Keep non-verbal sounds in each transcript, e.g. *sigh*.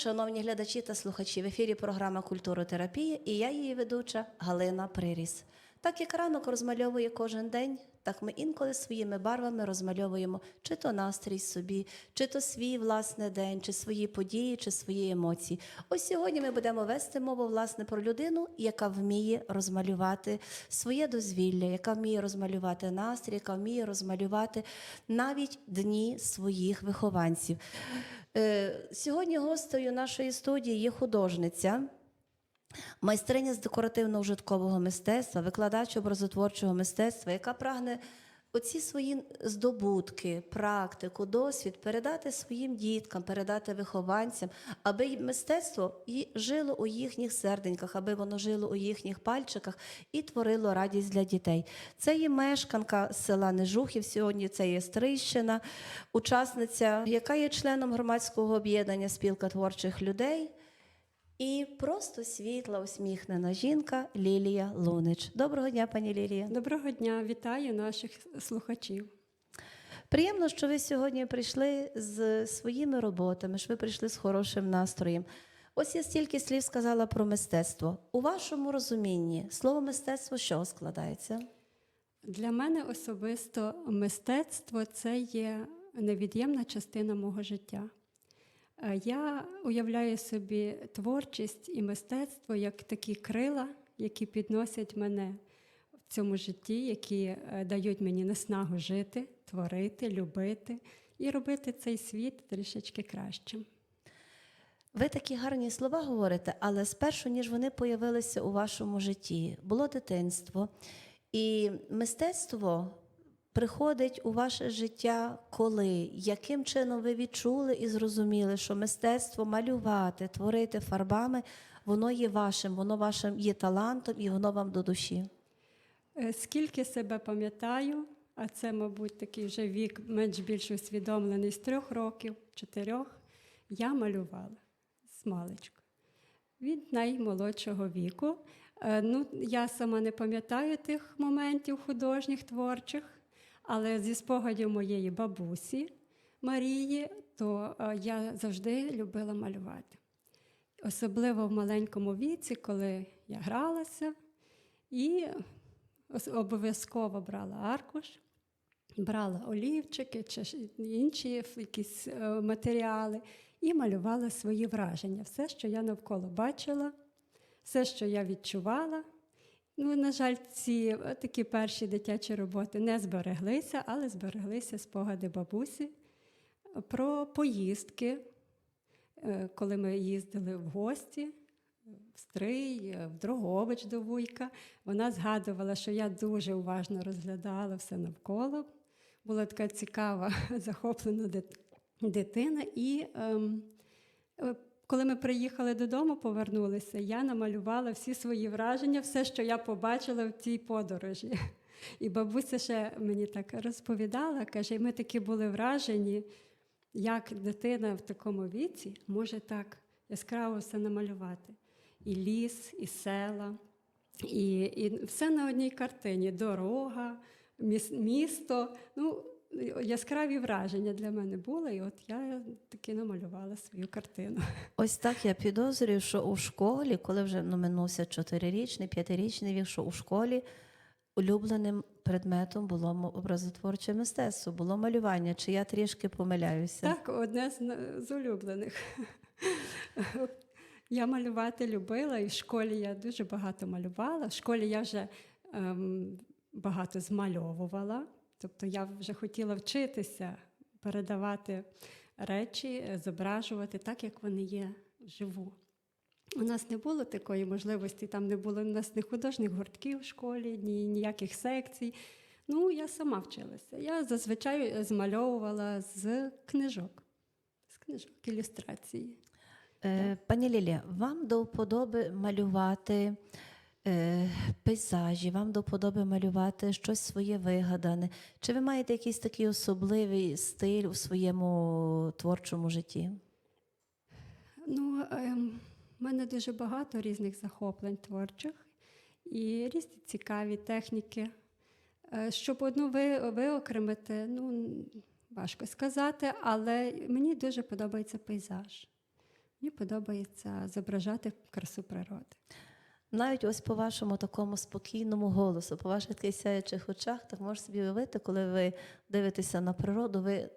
шановні глядачі та слухачі, в ефірі програма Культуротерапія і я її ведуча Галина Приріс. Так як ранок розмальовує кожен день, так ми інколи своїми барвами розмальовуємо чи то настрій собі, чи то свій власний день, чи свої події, чи свої емоції. Ось сьогодні ми будемо вести мову власне про людину, яка вміє розмалювати своє дозвілля, яка вміє розмалювати настрій, яка вміє розмалювати навіть дні своїх вихованців. Е, Сьогодні гостею нашої студії є художниця. Майстриня з декоративно-ужиткового мистецтва, викладач образотворчого мистецтва, яка прагне оці свої здобутки, практику, досвід передати своїм діткам, передати вихованцям, аби мистецтво і жило у їхніх серденьках, аби воно жило у їхніх пальчиках і творило радість для дітей. Це є мешканка села Нежухів. Сьогодні це є Стрийщина, учасниця, яка є членом громадського об'єднання спілка творчих людей. І просто світла, усміхнена жінка Лілія Лунич. Доброго дня, пані Лілія. Доброго дня, вітаю наших слухачів. Приємно, що ви сьогодні прийшли з своїми роботами, що ви прийшли з хорошим настроєм. Ось я стільки слів сказала про мистецтво. У вашому розумінні слово мистецтво що складається? Для мене особисто мистецтво це є невід'ємна частина мого життя. Е, Я уявляю собі творчість і мистецтво як такі крила, які підносять мене в цьому житті, які е, дають мені наснагу жити, творити, любити і робити цей світ трішечки кращим. Ви такі гарні слова говорите, але спершу, ніж вони появилися у вашому житті, було дитинство. І мистецтво приходить у ваше життя коли? Яким чином ви відчули і зрозуміли, що мистецтво малювати, творити фарбами, воно є вашим, воно вашим є талантом і воно вам до душі? Е, Скільки себе пам'ятаю, а це, мабуть, такий вже вік менш більш усвідомлений з трьох років, чотирьох, я малювала з маличку. Від наймолодшого віку. Е, Ну, я сама не пам'ятаю тих моментів художніх, творчих, але зі спогадів моєї бабусі Марії, то е, я завжди любила малювати. Особливо в маленькому віці, коли я гралася, і обов'язково брала аркуш, брала олівчики чи інші якісь е, матеріали і малювала свої враження. Все, що я навколо бачила, все, що я відчувала. Ну, на жаль, ці е, такі перші дитячі роботи не збереглися, але збереглися спогади бабусі про поїздки, Е, коли ми їздили в гості в Стрий, е, в Дрогобич до Вуйка, вона згадувала, що я дуже уважно розглядала все навколо. Була така цікава, *laughs* захоплена дитина. І ем, коли ми приїхали додому, повернулися, я намалювала всі свої враження, все, що я побачила в цій подорожі. І бабуся ще мені так розповідала, каже, ми такі були вражені, як дитина в такому віці може так яскраво все намалювати. І ліс, і села, і, і все на одній картині: дорога, міс- місто. Ну, яскраві враження для мене були, і от я таки намалювала свою картину. Ось так я підозрюю, що у школі, коли вже ну, минувся чотирирічний, п'ятирічний вік, що у школі улюбленим предметом було образотворче мистецтво, було малювання. Чи я трішки помиляюся? Так, одне з, з улюблених. Я малювати любила, і в школі я дуже багато малювала. В школі я вже ем, багато змальовувала. Тобто я вже хотіла вчитися передавати речі, е, зображувати так, як вони є вживу. У нас не було такої можливості, там не було у нас ні художніх гуртків в школі, ні ніяких секцій. Ну, я сама вчилася. Я зазвичай змальовувала з книжок, з книжок ілюстрації. Е, Пані Лілія, вам до вподоби малювати е, пейзажі, вам до вподоби малювати щось своє вигадане. Чи ви маєте якийсь такий особливий стиль у своєму творчому житті? Ну, ем, в мене дуже багато різних захоплень творчих і різні цікаві техніки. Е, Щоб одну виокремити, ну, важко сказати, але мені дуже подобається пейзаж. Мені подобається зображати красу природи. Навіть ось по вашому такому спокійному голосу, по ваших таких сяючих очах, так можеш собі уявити, коли ви дивитеся на природу, ви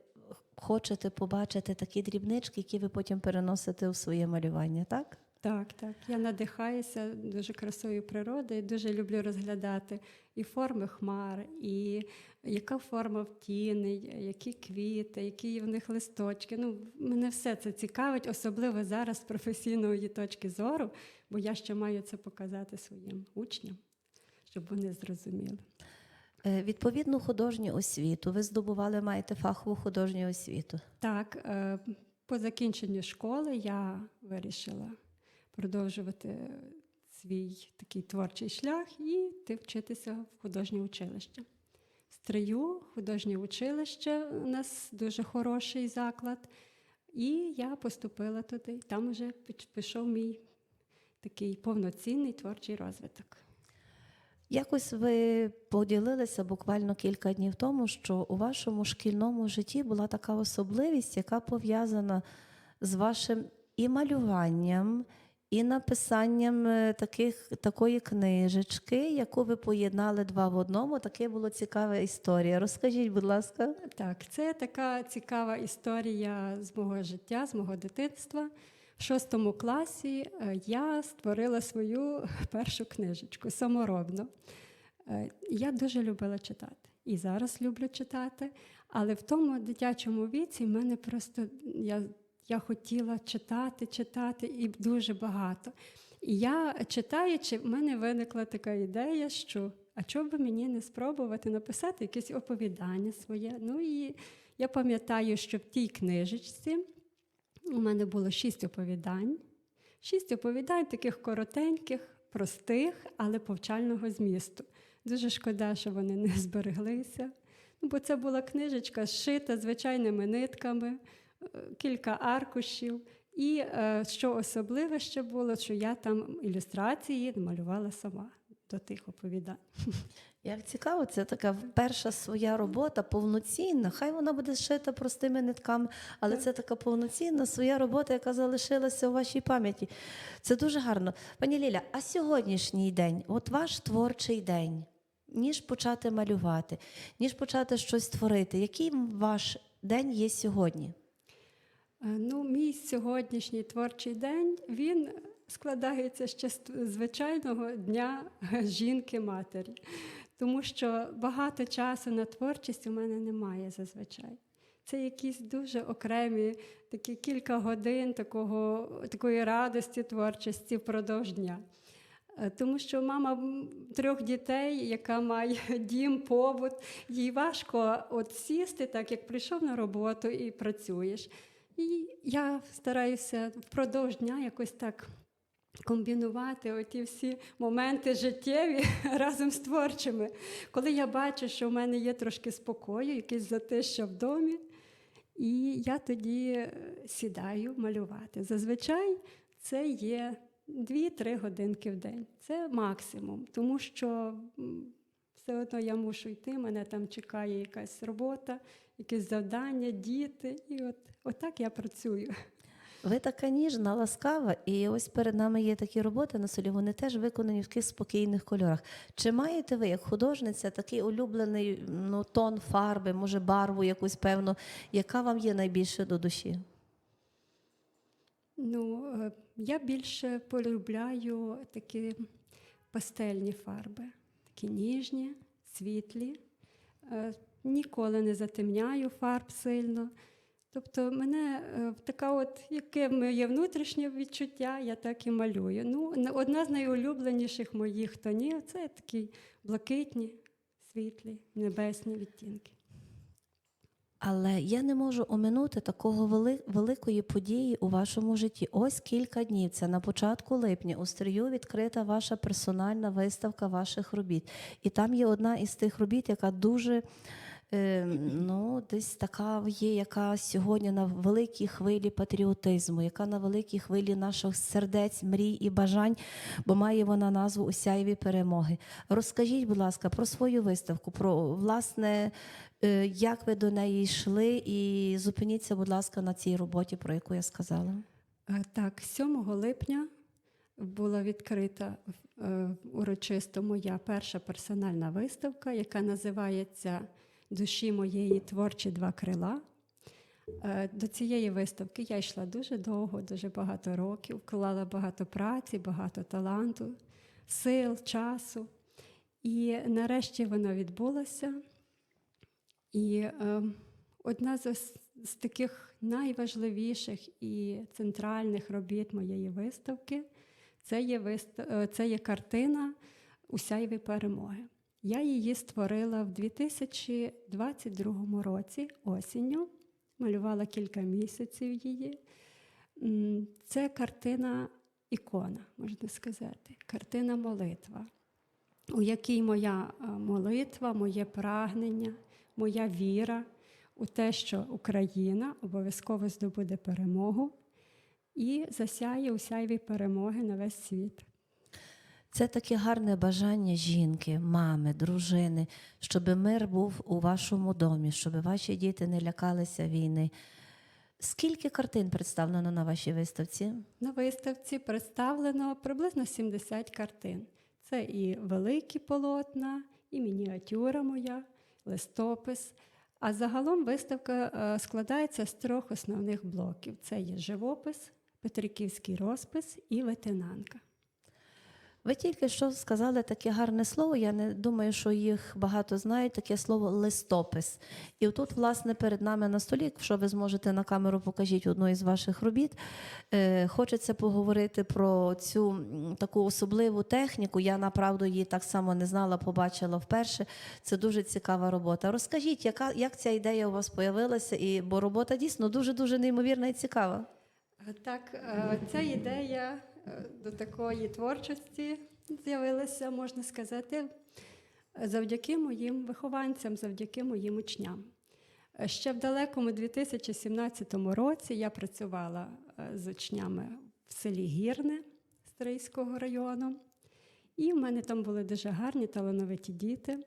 хочете побачити такі дрібнички, які ви потім переносите у своє малювання, так? Так, так. Я надихаюся дуже красою природи дуже люблю розглядати і форми хмар, і яка форма в тіни, які квіти, які в них листочки. Ну, мене все це цікавить, особливо зараз з професійної точки зору, бо я ще маю це показати своїм учням, щоб вони зрозуміли. Е, Відповідну художню освіту. Ви здобували, маєте фахову художню освіту. Так, е, по закінченню школи я вирішила продовжувати свій такий творчий шлях і йти вчитися в художнє училище. Стрию художнє училище у нас дуже хороший заклад. І я поступила туди. Там вже пішов мій такий повноцінний творчий розвиток. Якось ви поділилися буквально кілька днів тому, що у вашому шкільному житті була така особливість, яка пов'язана з вашим і малюванням, і написанням е, таких, такої книжечки, яку ви поєднали два в одному. Таке була цікава історія. Розкажіть, будь ласка. Так, це така цікава історія з мого життя, з мого дитинства. В шостому класі е, я створила свою *laughs* першу книжечку саморобно. Е, Я дуже любила читати. І зараз люблю читати. Але в тому дитячому віці мене просто я, я хотіла читати, читати і дуже багато. І я, читаючи, в мене виникла така ідея, що а чого би мені не спробувати написати якесь оповідання своє. Ну і я пам'ятаю, що в тій книжечці у мене було шість оповідань. Шість оповідань, таких коротеньких, простих, але повчального змісту. Дуже шкода, що вони не збереглися. Ну, бо це була книжечка зшита звичайними нитками, е, кілька аркушів. І е, що особливе ще було, що я там ілюстрації малювала сама до тих оповідань. Як цікаво, це така перша своя робота, повноцінна. Хай вона буде зшита простими нитками, але це така повноцінна своя робота, яка залишилася у вашій пам'яті. Це дуже гарно. Пані Ліля, а сьогоднішній день, от ваш творчий день, ніж почати малювати, ніж почати щось творити, який ваш день є сьогодні? Е, Ну, мій сьогоднішній творчий день він складається ще з звичайного дня жінки-матері, тому що багато часу на творчість у мене немає зазвичай. Це якісь дуже окремі такі кілька годин такого, такої радості творчості впродовж дня. Е, Тому що мама трьох дітей, яка має *laughs* дім, побут, їй важко от сісти, так як прийшов на роботу і працюєш. І я стараюся впродовж дня якось так комбінувати оті всі моменти життєві *laughs* разом з творчими. Коли я бачу, що в мене є трошки спокою, якесь затища в домі, і я тоді е, сідаю малювати. Зазвичай це є 2-3 годинки в день. Це максимум, тому що все одно я мушу йти, мене там чекає якась робота, якесь завдання, діти. І от отак я працюю. Ви така ніжна, ласкава, і ось перед нами є такі роботи на солі, вони теж виконані в таких спокійних кольорах. Чи маєте ви, як художниця, такий улюблений ну, тон фарби, може барву якусь певну, яка вам є найбільше до душі? Ну, е, я більше полюбляю такі пастельні фарби, такі ніжні, світлі. Е, Ніколи не затемняю фарб сильно. Тобто, мене е, така от, яке моє внутрішнє відчуття, я так і малюю. Ну, одна з найулюбленіших моїх тонів це такі блакитні, світлі, небесні відтінки. Але я не можу оминути такого вели- великої події у вашому житті. Ось кілька днів. Це на початку липня у стрію відкрита ваша персональна виставка ваших робіт. І там є одна із тих робіт, яка дуже. Е, Ну, десь така є, яка сьогодні на великій хвилі патріотизму, яка на великій хвилі наших сердець, мрій і бажань, бо має вона назву Усяєві перемоги. Розкажіть, будь ласка, про свою виставку, про власне, е, як ви до неї йшли, і зупиніться, будь ласка, на цій роботі, про яку я сказала. Е, Так, 7 липня була відкрита е, урочисто моя перша персональна виставка, яка називається Душі моєї творчі два крила. Е, До цієї виставки я йшла дуже довго, дуже багато років, вклала багато праці, багато таланту, сил, часу. І нарешті воно відбулося. І е, одна з, з таких найважливіших і центральних робіт моєї виставки це є, вист... е, це є картина Усяйві перемоги. Я її створила в 2022 році осінню, малювала кілька місяців її. Це картина ікона, можна сказати, картина молитва, у якій моя е, молитва, моє прагнення, моя віра у те, що Україна обов'язково здобуде перемогу і засяє у сяйві перемоги на весь світ. Це таке гарне бажання жінки, мами, дружини, щоб мир був у вашому домі, щоб ваші діти не лякалися війни. Скільки картин представлено на вашій виставці? На виставці представлено приблизно 70 картин. Це і великі полотна, і мініатюра моя, листопис. А загалом виставка е, складається з трьох основних блоків: це є живопис, петриківський розпис і ветенанка. Ви тільки що сказали таке гарне слово. Я не думаю, що їх багато знають. Таке слово листопис. І тут, власне, перед нами на столі, якщо ви зможете на камеру покажіть одну із ваших робіт. Е, хочеться поговорити про цю таку особливу техніку. Я направду її так само не знала, побачила вперше. Це дуже цікава робота. Розкажіть, яка як ця ідея у вас появилася? І бо робота дійсно дуже дуже неймовірна і цікава. Е, Так, е, ця ідея до такої творчості з'явилася, можна сказати, завдяки моїм вихованцям, завдяки моїм учням. Ще в далекому 2017 році я працювала е, з учнями в селі Гірне Стрийського району, і в мене там були дуже гарні талановиті діти.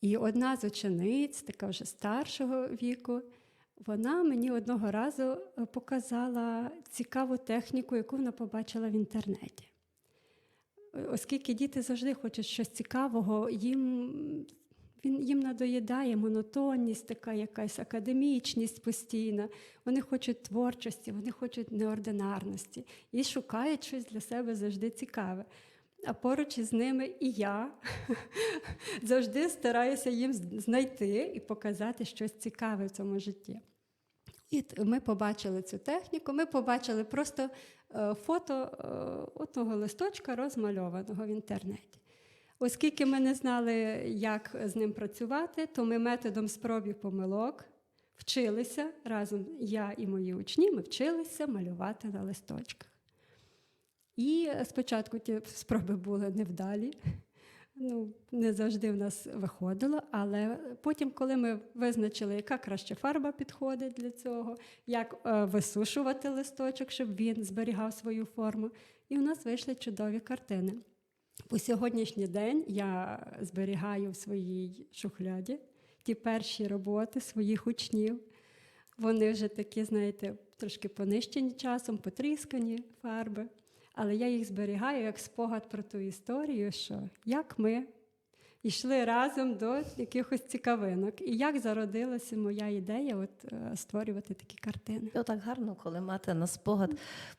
І одна з учениць, така вже старшого віку, вона мені одного разу е, показала цікаву техніку, яку вона побачила в інтернеті. Е, Оскільки діти завжди хочуть щось цікавого, їм, він, їм надоїдає монотонність, така якась академічність постійна. Вони хочуть творчості, вони хочуть неординарності і шукають щось для себе завжди цікаве. А поруч із ними і я *laughs* завжди стараюся їм знайти і показати щось цікаве в цьому житті. І ми побачили цю техніку, ми побачили просто е, фото е, одного листочка розмальованого в інтернеті. Оскільки ми не знали, як з ним працювати, то ми методом спроб і помилок вчилися разом, я і мої учні, ми вчилися малювати на листочках. І спочатку ті спроби були невдалі. Ну, не завжди в нас виходило, але потім, коли ми визначили, яка краща фарба підходить для цього, як е, висушувати листочок, щоб він зберігав свою форму, і в нас вийшли чудові картини. По сьогоднішній день я зберігаю в своїй шухляді ті перші роботи своїх учнів. Вони вже такі, знаєте, трошки понищені часом, потріскані фарби. Але я їх зберігаю як спогад про ту історію, що як ми йшли разом до якихось цікавинок, і як зародилася моя ідея от, е, створювати такі картини. І отак гарно, коли мати на спогад,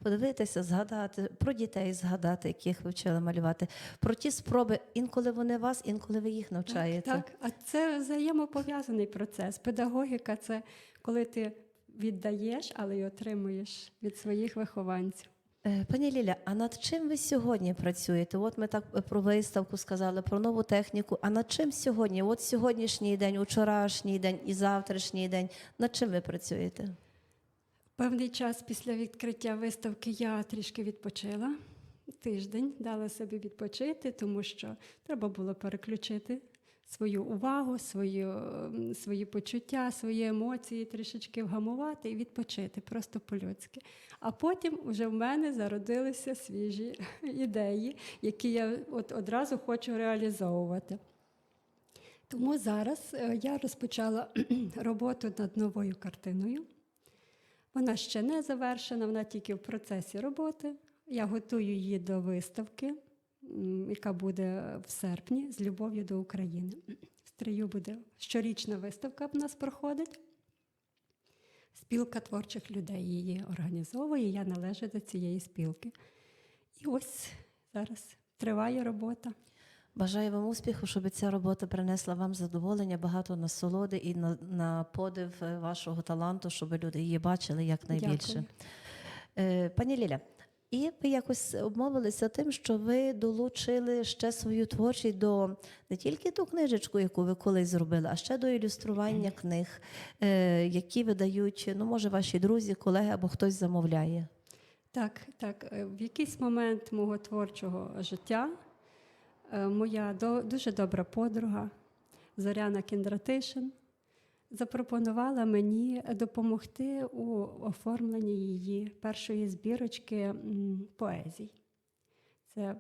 подивитися, згадати про дітей, згадати, яких ви вчили малювати, про ті спроби, інколи вони вас, інколи ви їх навчаєте. Так, а це взаємопов'язаний процес. Педагогіка це коли ти віддаєш, але й отримуєш від своїх вихованців. Е, Пані Ліля, а над чим ви сьогодні працюєте? От ми так е, про виставку сказали, про нову техніку. А над чим сьогодні? От сьогоднішній день, вчорашній день і завтрашній день. Над чим ви працюєте? Певний час після відкриття виставки я трішки відпочила. Тиждень дала собі відпочити, тому що треба було переключити свою увагу, свою, свої почуття, свої емоції трішечки вгамувати і відпочити просто по-людськи. А потім вже в мене зародилися свіжі *laughs* ідеї, які я от одразу хочу реалізовувати. Тому зараз е, я розпочала *clears throat* роботу над новою картиною. Вона ще не завершена, вона тільки в процесі роботи. Я готую її до виставки, яка буде в серпні з любов'ю до України. В Стрию буде щорічна виставка в нас проходить. Спілка творчих людей її організовує, я належу до цієї спілки. І ось зараз триває робота. Бажаю вам успіху, щоб ця робота принесла вам задоволення, багато насолоди і на, на подив е, вашого таланту, щоб люди її бачили якнайбільше. Дякую. Е, пані Ліля, і ви якось обмовилися тим, що ви долучили ще свою творчість до не тільки ту книжечку, яку ви колись зробили, а ще до ілюстрування книг, е, які видають, ну, може, ваші друзі, колеги або хтось замовляє. Так, так. е, В якийсь момент мого творчого життя е, моя дуже добра подруга Зоряна Кіндратишин запропонувала мені допомогти у оформленні її першої збірочки поезій. Це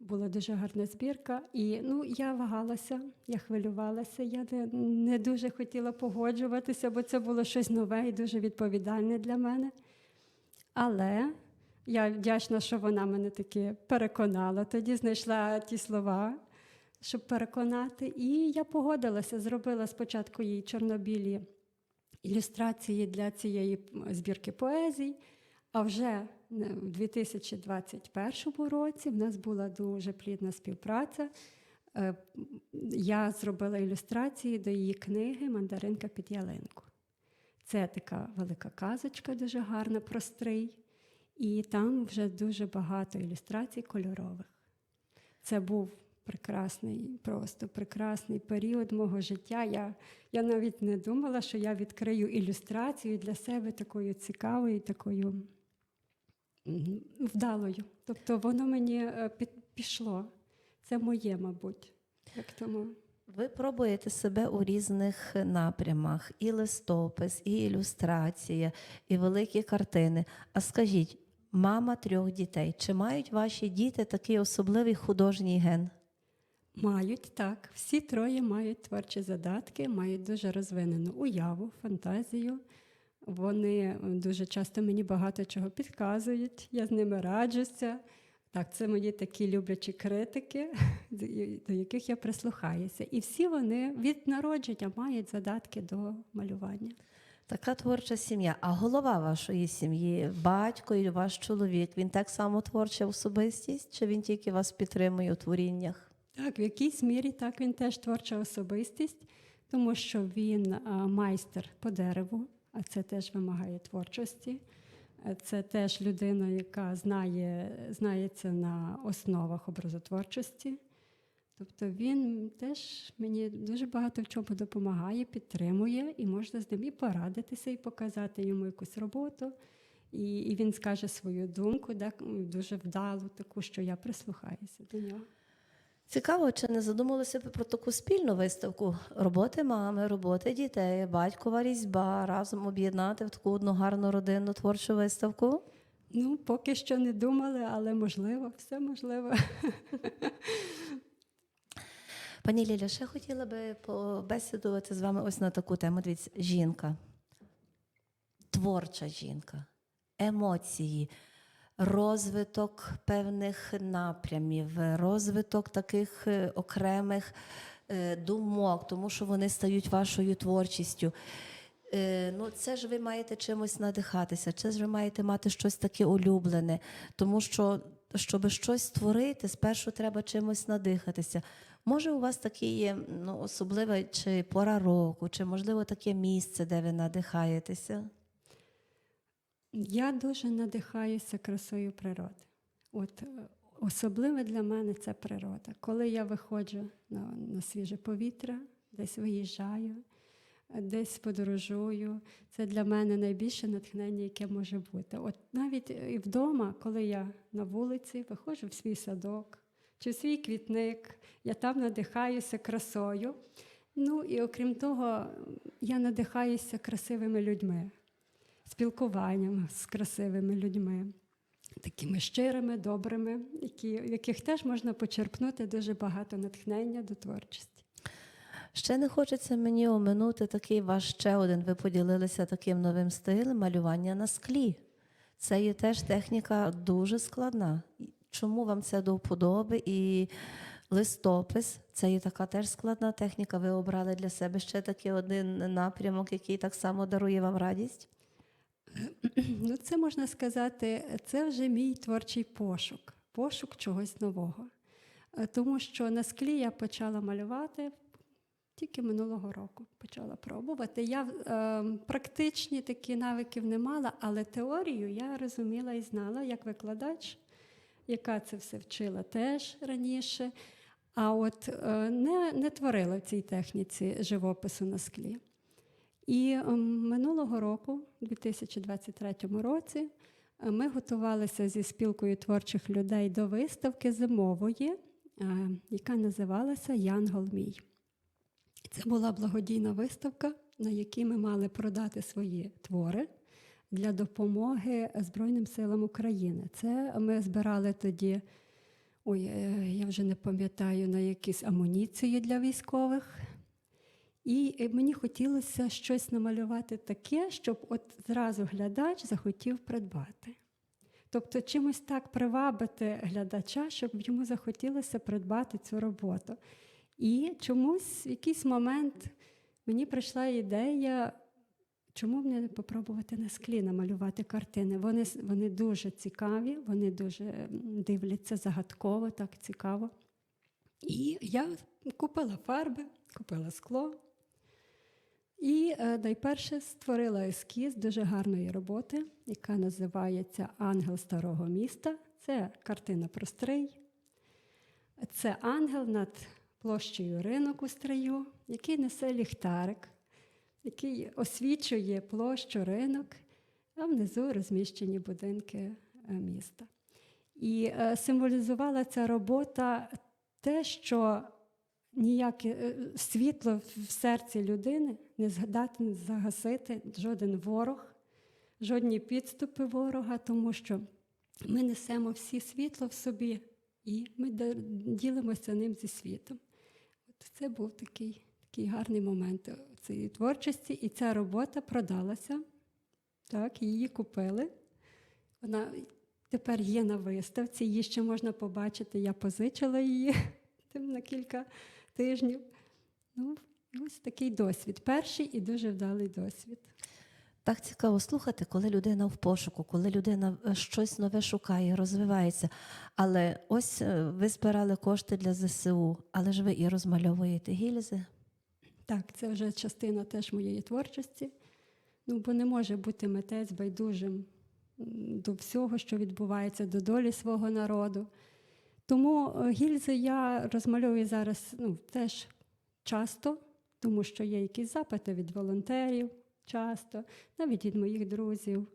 була дуже гарна збірка. І ну, я вагалася, я хвилювалася, я не, не дуже хотіла погоджуватися, бо це було щось нове і дуже відповідальне для мене. Але я вдячна, що вона мене таки переконала. Тоді знайшла ті слова, щоб переконати. І я погодилася, зробила спочатку їй чорнобілі ілюстрації для цієї збірки поезій. А вже е, в 2021 році в нас була дуже плідна співпраця. Е, Я зробила ілюстрації до її книги Мандаринка під ялинку. Це така велика казочка, дуже гарна, про стрий. І там вже дуже багато ілюстрацій кольорових. Це був прекрасний, просто прекрасний період мого життя. Я, я навіть не думала, що я відкрию ілюстрацію для себе такою цікавою, такою вдалою. Тобто воно мені е, пішло. Це моє, мабуть. Як тому. Ви пробуєте себе у різних напрямах: і листопис, і ілюстрація, і великі картини. А скажіть, мама трьох дітей, чи мають ваші діти такий особливий художній ген? Мають так. Всі троє мають творчі задатки, мають дуже розвинену уяву, фантазію. Вони дуже часто мені багато чого підказують, я з ними раджуся. Так, це мої такі люблячі критики, *laughs* до яких я прислухаюся. І всі вони від народження мають задатки до малювання. Така творча сім'я. А голова вашої сім'ї, батько і ваш чоловік, він так само творча особистість, чи він тільки вас підтримує у творіннях? Так, в якійсь мірі так він теж творча особистість, тому що він а, майстер по дереву, а це теж вимагає творчості. Е, Це теж людина, яка знає, знається на основах образотворчості. Тобто він теж мені дуже багато в чому допомагає, підтримує, і можна з ним і порадитися, і показати йому якусь роботу. І, і він скаже свою думку, так, дуже вдалу, таку, що я прислухаюся до нього. Цікаво, чи не задумалися про таку спільну виставку роботи мами, роботи дітей, батькова різьба разом об'єднати в таку одну гарну родинну творчу виставку? Ну, поки що не думали, але можливо, все можливо. *laughs* Пані Ліля, ще хотіла би побесідувати з вами ось на таку тему. Дивіться, жінка, творча жінка, емоції, розвиток певних напрямів, розвиток таких е, окремих е, думок, тому що вони стають вашою творчістю. Е, Ну, це ж ви маєте чимось надихатися, це ж ви маєте мати щось таке улюблене, тому що, щоб щось створити, спершу треба чимось надихатися. Може, у вас таке є ну, особливе чи пора року, чи можливо таке місце, де ви надихаєтеся? Я дуже надихаюся красою природи. От е, особливе для мене це природа. Коли я виходжу на, на свіже повітря, десь виїжджаю, е, десь подорожую, це для мене найбільше натхнення, яке може бути. От навіть і вдома, коли я на вулиці виходжу в свій садок чи в свій квітник, я там надихаюся красою. Ну і окрім того, я надихаюся красивими людьми спілкуванням з красивими людьми, такими щирими, добрими, які, яких теж можна почерпнути дуже багато натхнення до творчості. Ще не хочеться мені оминути такий ваш ще один. Ви поділилися таким новим стилем малювання на склі. Це є теж техніка дуже складна. Чому вам це до вподоби? І листопис це є така теж складна техніка. Ви обрали для себе ще такий один напрямок, який так само дарує вам радість. Ну, це можна сказати, це вже мій творчий пошук, пошук чогось нового. Е, Тому що на склі я почала малювати тільки минулого року. Почала пробувати. Я е, практичні такі навиків не мала, але теорію я розуміла і знала як викладач, яка це все вчила теж раніше. А от е, не, не творила в цій техніці живопису на склі. І ем, минулого року, у 2023 році, е, ми готувалися зі спілкою творчих людей до виставки зимової, е, яка називалася Янгол мій. Це була благодійна виставка, на якій ми мали продати свої твори для допомоги Збройним силам України. Це ми збирали тоді, ой, е, я вже не пам'ятаю, на якісь амуніції для військових. І е, мені хотілося щось намалювати таке, щоб от зразу глядач захотів придбати. Тобто чимось так привабити глядача, щоб йому захотілося придбати цю роботу. І чомусь в якийсь момент мені прийшла ідея, чому б не попробувати на склі намалювати картини. Вони, вони дуже цікаві, вони дуже дивляться загадково, так цікаво. І я купила фарби, купила скло. І е, найперше створила ескіз дуже гарної роботи, яка називається Ангел старого міста. Це картина про стрий. Це ангел над площею ринок у стрию, який несе ліхтарик, який освічує площу ринок, а внизу розміщені будинки е, міста. І е, символізувала ця робота те, що ніяке е, світло в серці людини не здатне загасити жоден ворог, жодні підступи ворога, тому що ми несемо всі світло в собі, і ми ділимося ним зі світом. От це був такий, такий гарний момент цієї творчості, і ця робота продалася. Так, її купили. Вона тепер є на виставці, її ще можна побачити. Я позичила її *laughs* тим на кілька тижнів. Ну, ось такий досвід. Перший і дуже вдалий досвід. Так цікаво слухати, коли людина в пошуку, коли людина е, щось нове шукає, розвивається. Але ось е, ви збирали кошти для ЗСУ, але ж ви і розмальовуєте гільзи. Так, це вже частина теж моєї творчості. Ну, бо не може бути митець байдужим до всього, що відбувається, до долі свого народу. Тому е, гільзи я розмальовую зараз ну, теж часто, тому що є якісь запити від волонтерів часто, навіть від моїх друзів.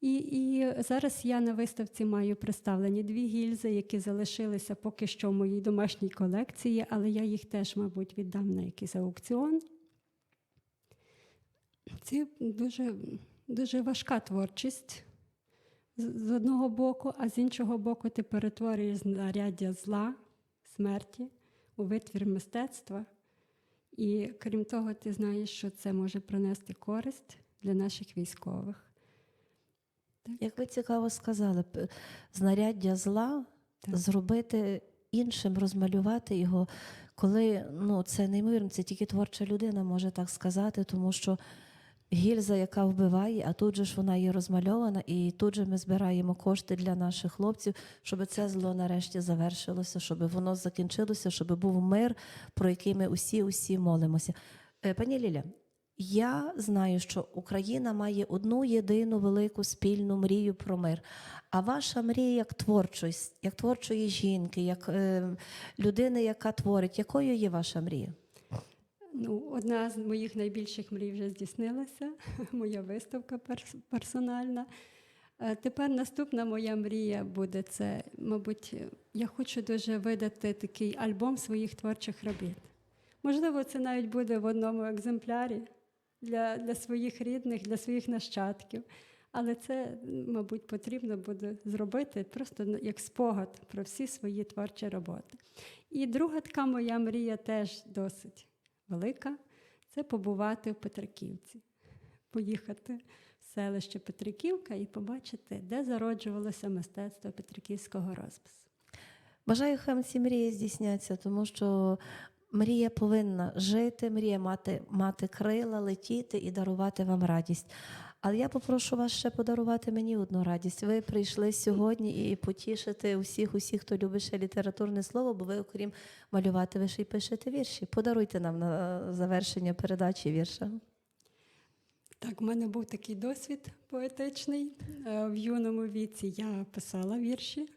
І, і зараз я на виставці маю представлені дві гільзи, які залишилися поки що в моїй домашній колекції, але я їх теж, мабуть, віддам на якийсь аукціон. Це дуже, дуже важка творчість з одного боку, а з іншого боку, ти перетворюєш знаряддя зла, смерті у витвір мистецтва. І крім того, ти знаєш, що це може принести користь для наших військових. Як ви цікаво сказали, знаряддя зла Так. зробити іншим, розмалювати його, коли ну, це неймовірно, це тільки творча людина може так сказати, тому що гільза, яка вбиває, а тут же ж вона є розмальована, і тут же ми збираємо кошти для наших хлопців, щоб це зло нарешті завершилося, щоб воно закінчилося, щоб був мир, про який ми усі усі молимося. Е, Пані Ліля, я знаю, що Україна має одну єдину велику спільну мрію про мир. А ваша мрія як творчість, як творчої жінки, як е, людини, яка творить, якою є ваша мрія? Ну, одна з моїх найбільших мрій вже здійснилася, *laughs* моя виставка перс- персональна. Е, Тепер наступна моя мрія буде це, мабуть, я хочу дуже видати такий альбом своїх творчих робіт. Можливо, це навіть буде в одному екземплярі для, для своїх рідних, для своїх нащадків. Але це, мабуть, потрібно буде зробити просто як спогад про всі свої творчі роботи. І друга така моя мрія теж досить велика це побувати в Петриківці, поїхати в селище Петриківка і побачити, де зароджувалося мистецтво Петриківського розпису. Бажаю, хай ці мрії здійсняться, тому що мрія повинна жити, мрія мати, мати крила, летіти і дарувати вам радість. Але я попрошу вас ще подарувати мені одну радість. Ви прийшли сьогодні і потішити усіх, усіх, хто любить ще літературне слово, бо ви, окрім малювати, ви ще й пишете вірші. Подаруйте нам на завершення передачі вірша. Так, в мене був такий досвід поетичний. Е, В юному віці я писала вірші,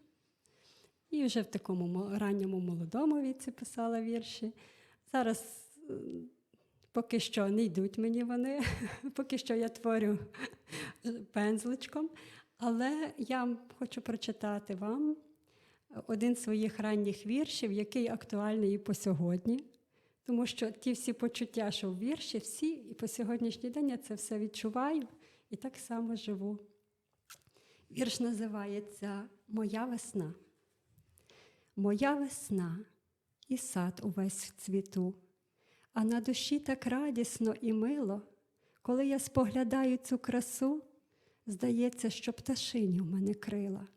і вже в такому ранньому молодому віці писала вірші. Зараз поки що не йдуть мені вони, *laughs* поки що я творю пензличком. Але я хочу прочитати вам один з своїх ранніх віршів, який актуальний і по сьогодні. Тому що ті всі почуття, що в вірші, всі, і по сьогоднішній день я це все відчуваю і так само живу. Вірш називається Моя весна. Моя весна і сад увесь в цвіту, а на душі так радісно і мило, коли я споглядаю цю красу, здається, що пташині в мене крила.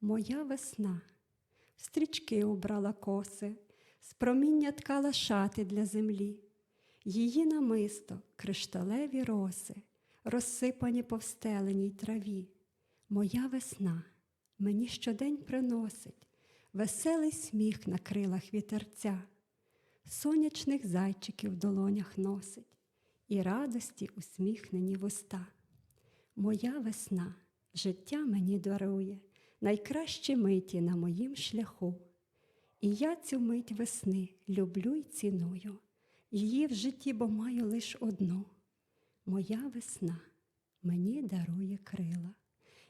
Моя весна, в стрічки убрала коси, з проміння ткала шати для землі, її намисто, кришталеві роси, розсипані по встеленій траві. Моя весна мені щодень приносить веселий сміх на крилах вітерця, сонячних зайчиків в долонях носить і радості усміхнені вуста. Моя весна життя мені дарує, найкращі миті на моїм шляху. І я цю мить весни люблю й ціную, її в житті, бо маю лиш одну. Моя весна мені дарує крила,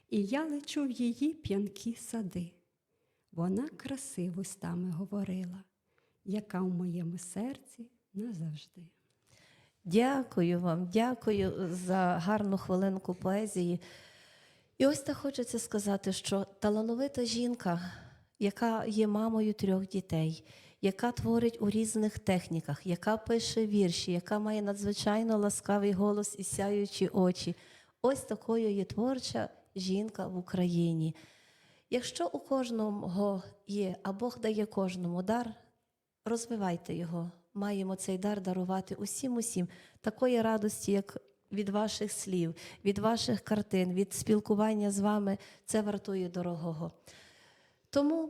і я лечу в її п'янкі сади. Вона красиво устами говорила, яка в моєму серці назавжди. Дякую вам, дякую за гарну хвилинку поезії. І ось так хочеться сказати, що талановита жінка, яка є мамою трьох дітей, яка творить у різних техніках, яка пише вірші, яка має надзвичайно ласкавий голос і сяючі очі. Ось такою є творча жінка в Україні. Якщо у кожного є, а Бог дає кожному дар, розвивайте його. Маємо цей дар дарувати усім усім такої радості, як від ваших слів, від ваших картин, від спілкування з вами, це вартує дорогого. Тому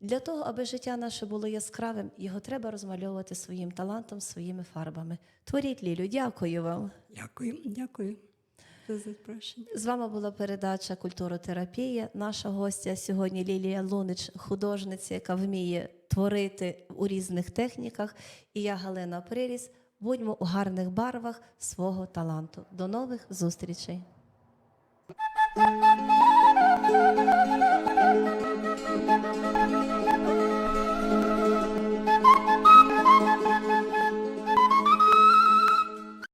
для того, аби життя наше було яскравим, його треба розмальовувати своїм талантом, своїми фарбами. Творіть Лілю, дякую вам. Дякую, дякую за запрошення. З вами була передача Культуротерапія. Наша гостя сьогодні Лілія Лунич, художниця, яка вміє творити у різних техніках. І я, Галина Приріс, будьмо у гарних барвах свого таланту. До нових зустрічей!